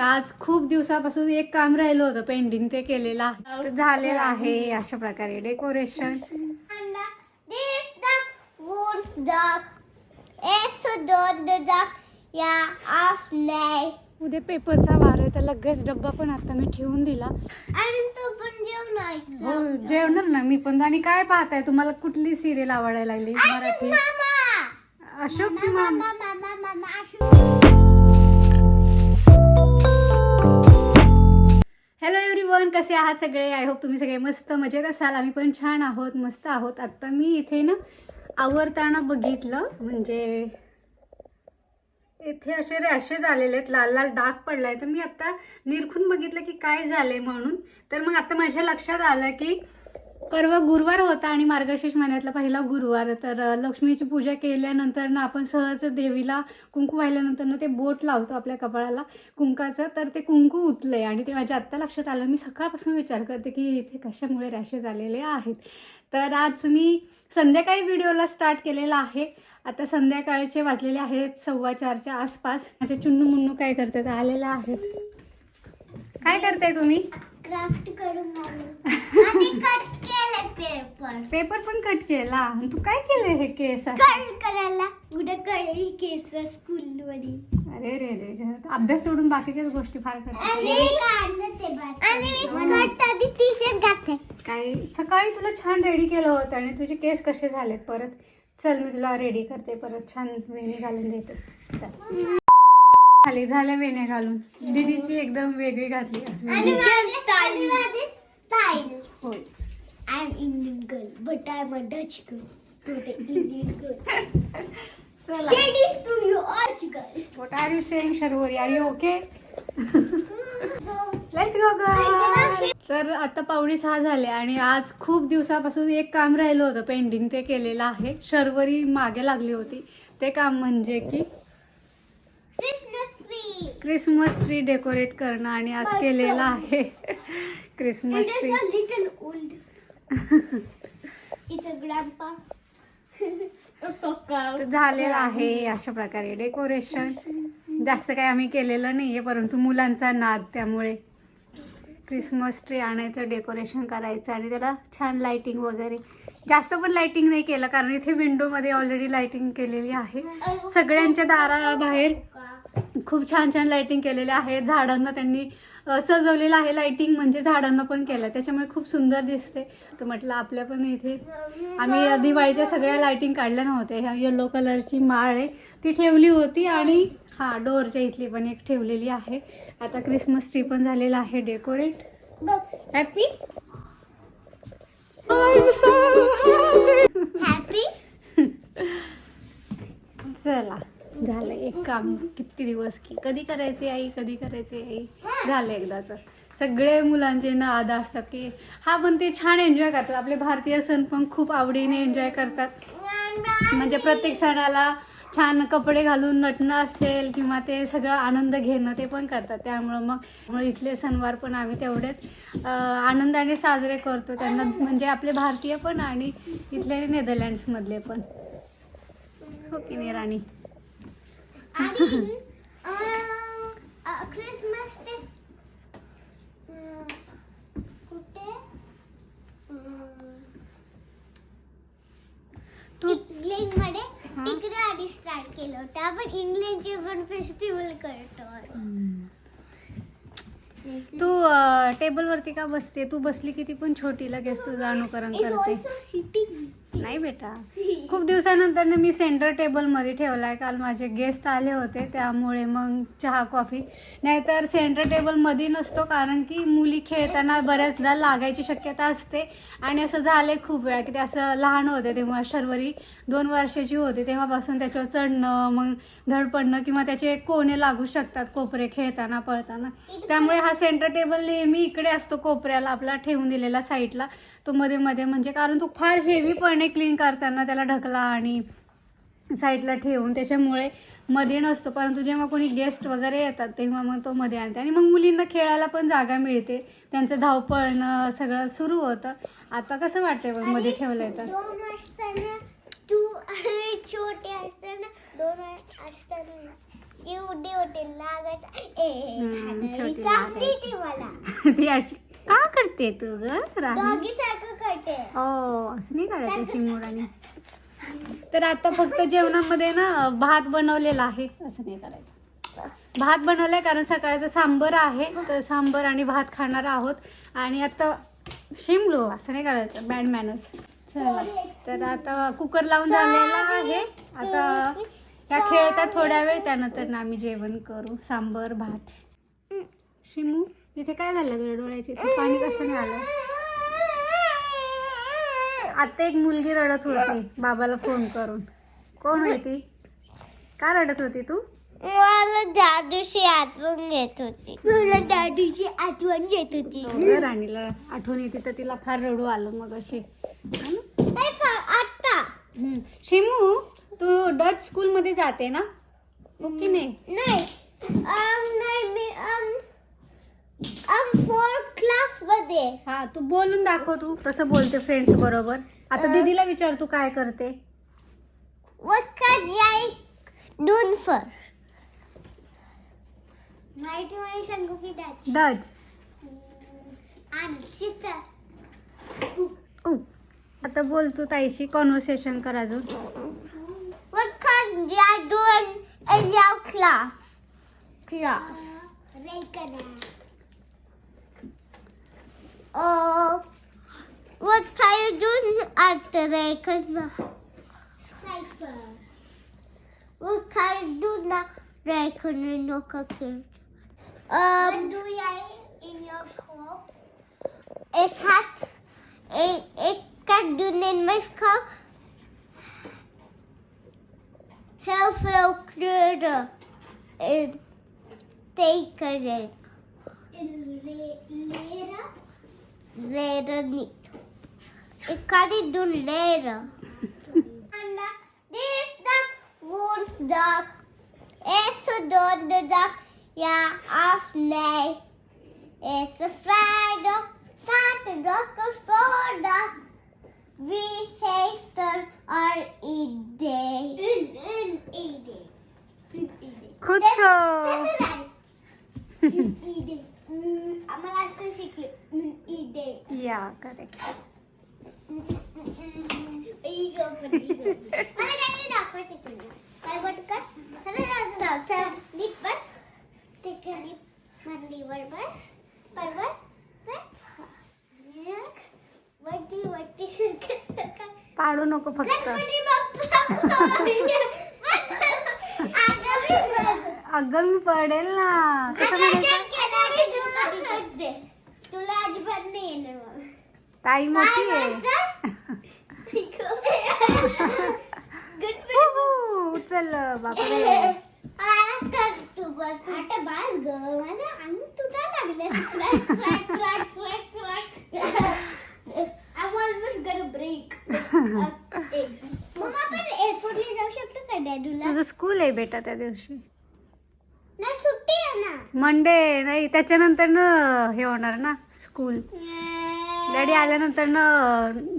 आज खूप दिवसापासून एक काम राहिलं होतं पेंडिंग ते केलेलं आहे झालेलं आहे अशा प्रकारे डेकोरेशन उद्या पेपरचा वार आहे तर लगेच डब्बा पण आता मी ठेवून दिला आणि तो पण हो जेवणार ना मी पण आणि काय पाहताय तुम्हाला कुठली सिरियल आवडायला लागली मराठी मामा अशोक मामा मामा हॅलो एव्हरीवन कसे आहात सगळे? आय होप तुम्ही सगळे मस्त मजेत असाल. आम्ही पण छान आहोत मस्त आहोत. आत्ता मी इथे ना आवरताना बघितलं. म्हणजे इथे असे रॅशेस आलेले आहेत. लाल लाल डाग पडला आहे तर मी आत्ता निरखून बघितलं की काय झालं आहे म्हणून. तर मग आता माझ्या लक्षात आलं की परवा गुरुवार होता आणि मार्गशीर्ष महिन्यातला पहिला गुरुवार. तर लक्ष्मीची पूजा केल्यानंतर ना आपण सहज देवीला कुंकू वाहिल्यानंतर ना ते बोट लावतो आपल्या कपाळाला कुंकाचं. तर ते कुंकू उतले आणि ते माझ्या आत्ता लक्षात आलं. मी सकाळपासून विचार करते की इथे कशामुळे रॅशेस आलेले आहेत. तर आज मी संध्याकाळी व्हिडिओला स्टार्ट केलेला आहे. आता संध्याकाळचे वाजलेले आहेत सव्वा चारच्या आसपास. माझे चुन्नू मुन्नू काय करतात? आलेल्या आहेत. काय करताय तुम्ही? क्राफ्ट करून आणि कट केलं पेपर पेपर पण कट केला? आणि तू काय केलंय हे केस? कट करायला. उद्या कळली केस स्कूल मध्ये अरे रे रे अभ्यास सोडून बाकीच्याच गोष्टी फार आणि मी काढलं ते बाहेर. आणि मी कट आधी टी शर्ट घातले काय सकाळी तुला छान रेडी केलं होतं आणि तुझे केस कसे झालेत? परत चल मी तुला रेडी करते. परत छान वेणी घालून देते. चल. खाली झाल्या वेण्या घालून. दीदीची एकदम वेगळी घातली. असं आणि माझी स्टाईल होय. I am Indian girl but I am a Dutch girl to the Indian girl चला shade is to you ऑर्च girl what are you saying Sharvari are you okay let's go तर आता पावणे सहा झाले आणि आज खूप दिवसापासून एक काम राहिलं होतं. पेंडिंग ते केलेलं आहे. शर्वरी मागे लागली होती. ते काम म्हणजे की क्रिसमस क्रिसमस ट्री डेकोरेट करणं आणि आज केलेलं. आहे. Christmas tree. old. It's a grandpa. तर झालेलं आहे अशा प्रकारे डेकोरेशन. जास्त काही आम्ही केलेलं नाहीये परंतु मुलांचा नाद त्यामुळे. क्रिसमस ट्री आणायचं डेकोरेशन करायचं आणि त्याला छान लाइटिंग वगैरे. जास्त पण लाइटिंग नाही केलं कारण इथे विंडोमध्ये ऑलरेडी लाइटिंग केलेली आहे. सगळ्यांच्या दाराबाहेर खूप छान छान लाइटिंग केलेले आहे. झाडांना त्यांनी सजवलेलं आहे लाइटिंग म्हणजे झाडांना पण केलं त्याच्यामुळे खूप सुंदर दिसते. तर म्हटलं आपल्या पण इथे आम्ही दिवाळीच्या सगळ्या लाइटिंग काढल्या नव्हत्या. ह्या येलो कलरची माळ आहे. ती ठेवली होती आणि हा डोअरच्या इथली पण एक ठेवलेली आहे. आता क्रिसमस ट्री पण झालेला आहे डेकोरेट हॅपी? चला. झालं एक काम किती दिवस की? कधी करायचे आई? कधी करायचे आई? झालं एकदाच. सगळे मुलांचे ना आदा असतात की हा पण ते छान एन्जॉय करतात. आपले भारतीय सण पण खूप आवडीने एन्जॉय करतात. म्हणजे प्रत्येक सणाला छान कपडे घालून नटणं असेल किंवा ते सगळं आनंद घेणं ते पण करतात. त्यामुळं मग इथले सणवार पण आम्ही तेवढेच आनंदाने साजरे करतो. त्यांना म्हणजे आपले भारतीय पण आणि इथले नेदरलँड्समधले पण. हो की नाही राणी? क्रिसमस डे कुठे? तू इंग्लंडमध्ये तिकडे आधी स्टार्ट केलं होतं. आपण इंग्लंडचे पण फेस्टिवल करतो. तू टेबलवरती का बसते? तू बसली की ती पण छोटी लगेच तुझं अनुकरण करते. नाही बेटा. खूप दिवसानंतर ना मी सेंटर टेबलमध्ये ठेवलाय. काल माझे गेस्ट आले होते त्यामुळे मग चहा कॉफी नाहीतर सेंटर टेबलमध्ये नसतो कारण की मुली खेळताना बऱ्याचदा लागायची शक्यता असते. आणि असं झालंय खूप वेळा की ते असं लहान होते तेव्हा शर्वरी दोन वर्षाची होती तेव्हापासून त्याच्यावर चढणं मग धडपडणं किंवा त्याचे कोणे लागू शकतात कोपरे खेळताना पळताना. त्यामुळे हा सेंटर टेबल नेहमी इकडे असतो कोपऱ्याला आपला ठेवून दिलेला साईडला तो मध्ये मध्ये म्हणजे कारण तो फार क्लीन करताना त्याला ढकला आणि साईडला ठेवून त्याच्यामुळे मध्ये नसतो. परंतु जेव्हा कोणी गेस्ट वगैरे येतात तेव्हा मग तो मध्ये आणते. आणि मग मुलींना खेळायला पण जागा मिळते. त्यांचं धावपळणं सगळं सुरू होतं. आता कसं वाटतंय मग मध्ये ठेवलंय तर? दोन असताना तू छोटे असताना दोन असताना एवढे होते लागायचं. ए हम्म. ती चालली लागायची. ती मला. ती अशी का करते तू ग राणी? डॉगी सारखं हो असं नाही करायचं शिंगोडाने. तर आता फक्त जेवणामध्ये ना भात बनवलेला आहे. असं नाही करायचं. भात बनवलाय कारण सकाळचं सांबर आहे. तर सांबर आणि भात खाणार आहोत. आणि आता शिमलो असं नाही करायचं. बॅड मॅनर्स चला. तर आता कुकर लावून झालेला आहे. आता त्या खेळतात थोड्या वेळ त्यानंतर ना आम्ही जेवण करू. सांबर भात. शिमू इथे काय झालं? तुझ्या डोळ्याची पाणी कशाने आलं? आता एक मुलगी रडत होती. बाबाला फोन करून. कोण होती? का रडत होती तू? मला दादूची आठवण येत होती. मला दादूची आठवण येत होती. हो राणीला आठवण येते तर तिला फार रडू आलं मग अशी. है आता. शिमू तू डच स्कूल मध्ये जाते ना? हो की नाही? नाही. नाही मी क्लासमध्ये. हा तू बोलून दाखव तू कसं बोलते फ्रेंड्स बरोबर. आता दीदीला विचार तू काय करते? What can I do for? माहिती मला सांगू की दादी डच आणि सीता ऊ आता बोल तू ताईशी कॉन्व्हर्सेशन कर अजून. What can I do in, your class? Class. Oh, wat ga je doen aan de rekenen? Schrijven. Wat ga je doen na rekenen nog een keer? Wat ehm, doe jij in je school? Ik had... Ik, ik kan doen in mijn school... Heel veel kleuren. In tekenen. Veronica. Icardi doen leren. Dinsdag, woensdag. Eerste donderdag. Ja of nee. Eerste vrijdag. Zaterdag of zondag. Wie heeft er een idee? Een, een idee. Een idee. Goed zo. Dit, dit is het. Een idee. आम्हाला असं शिकले. या correct. पाडू नको फक्त गणपती बाप्पा. अगं मी बघ. अगं मी पडेल ना. कसं म्हणायचं? तुला अजिबात नाही येणार मग. ताई मोठी आहे. हुहू, चल बापरे आता तू बस. आता बस ग. माझं अंग तुटा लागले almost gonna break. मग आपण एअरपोर्टला जाऊ शकतो का डॅडूला तुझं स्कूल आहे बेटा त्या दिवशी. मंडे नाही त्याच्यानंतर न हे होणार ना स्कूल डॅडी आल्यानंतर न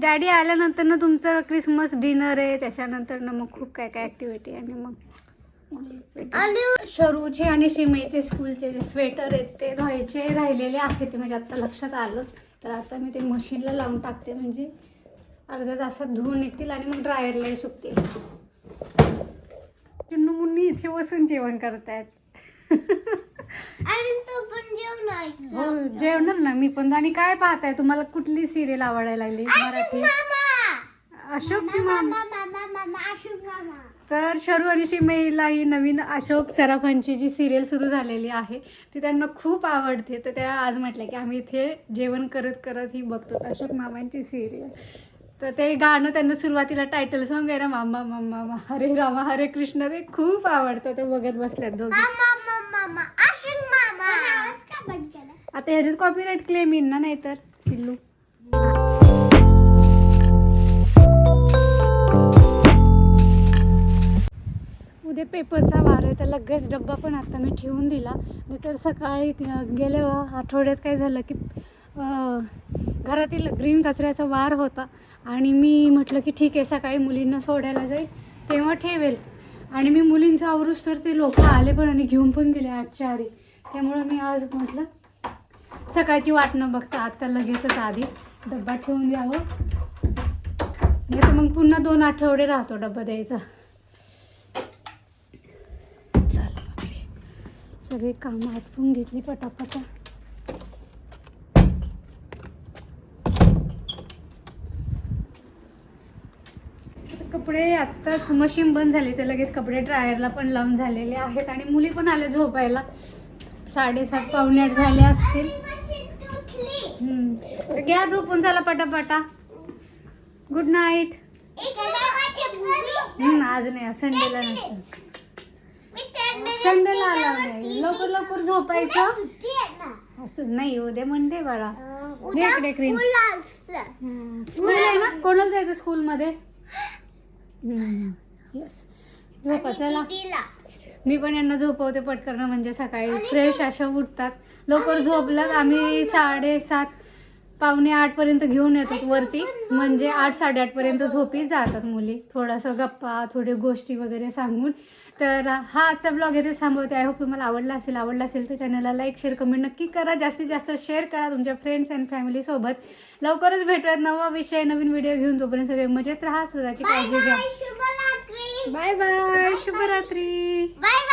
डॅडी आल्यानंतर न तुमचं क्रिसमस डिनर आहे त्याच्यानंतर न मग खूप काय काय ऍक्टिव्हिटी आणि मग शरूचे आणि शिमेचे स्कूलचे जे स्वेटर आहेत ते धुवायचे राहिलेले आहेत ते म्हणजे आत्ता लक्षात आलं. तर आता मी ते मशीनला लावून टाकते म्हणजे अर्ध्या तासात धुवून निघतील आणि मग ड्रायरलाही सुकतील. चिन्नू मुन्नी इथे बसून जेवण करतायत. हो जेवणार ना. मी पण. आणि काय पाहताय? तुम्हाला कुठली सिरियल आवडायला लागली? मराठी? अशोक की माम मामा? मामा मामा अशोक मामा. तर शरू आणि शिमेला ही नवीन अशोक सराफांची जी सिरियल सुरू झालेली आहे ती त्यांना खूप आवडते. तर त्या आज म्हटलं की आम्ही इथे जेवण करत करत ही बघतो अशोक मामांची सिरियल तर ते गाणं त्यांना सुरुवातीला टायटल सॉन्ग आहे ना मामा मामा मामा हरे रामा हरे कृष्ण ते खूप आवडतं. ते बघत बसल्यात दोघे मामा मामा मामा अशोक मामा आवाज का बंद केला आता ह्याच्यात कॉपीराईट क्लेम येईन ना नाहीतर पिल्लू. उद्या पेपरचा वार आहे तर लगेच डब्बा पण आता मी ठेवून दिला. नाहीतर सकाळी गेल्या आठवड्यात काय झालं की घरातील ग्रीन कचऱ्याचा वार होता. आणि मी म्हटलं की ठीक आहे सकाळी मुलींना सोडायला जाईल तेव्हा ठेवेल. आणि मी मुलींचा आवरूस तर ते लोक आले पण आणि घेऊन पण गेले आठच्या आधी. त्यामुळं मी आज म्हटलं सकाळची वाट न बघता आत्ता लगेचच आधी डब्बा ठेवून द्यावं. नाही तर मग पुन्हा दोन आठवडे राहतो डब्बा द्यायचा. चला बापरे सगळी कामं आटपून घेतली पटापटा. कपडे आत्ताच मशीन बंद झाली ते लगेच कपडे ड्रायरला पण लावून झालेले आहेत आणि मुली पण आल्या झोपायला. साडेसात पावणे आठ झाले असतील. हम्म. तर घ्या झोपून चला पटापटा. गुड नाईट आज नाही संडेला नसतं संडेला आला नाही. लवकर लवकर झोपायचं. असं नाही उद्या मंडे बाळा. दे इकडे क्रीम स्कूल आहे ना? कोणाला जायचं स्कूलमध्ये येस झोपा चला. मी पण यांना झोपवते पटकन म्हणजे सकाळी फ्रेश अशा उठतात. लवकर झोपलात आम्ही साडेसात पावणे आठ पर्यंत घेऊन येतो वरती. म्हणजे आठ साडेआठ पर्यंत झोपी जातात मुली. थोडासा गप्पा थोडे गोष्टी वगैरे सांगून. तर हा आजचा ब्लॉग येथे थांबवते. आय होप तुम्हाला आवडला असेल आवडला असेल तर चॅनलला लाईक शेअर कमेंट नक्की करा. जास्तीत जास्त शेअर करा तुमच्या फ्रेंड्स अँड फॅमिलीसोबत लवकरच भेटूयात नवा विषय नवीन व्हिडिओ घेऊन. तोपर्यंत सगळे मजेत राहा स्वतःची काळजी घ्या. बाय बाय शुभरात्री. बाय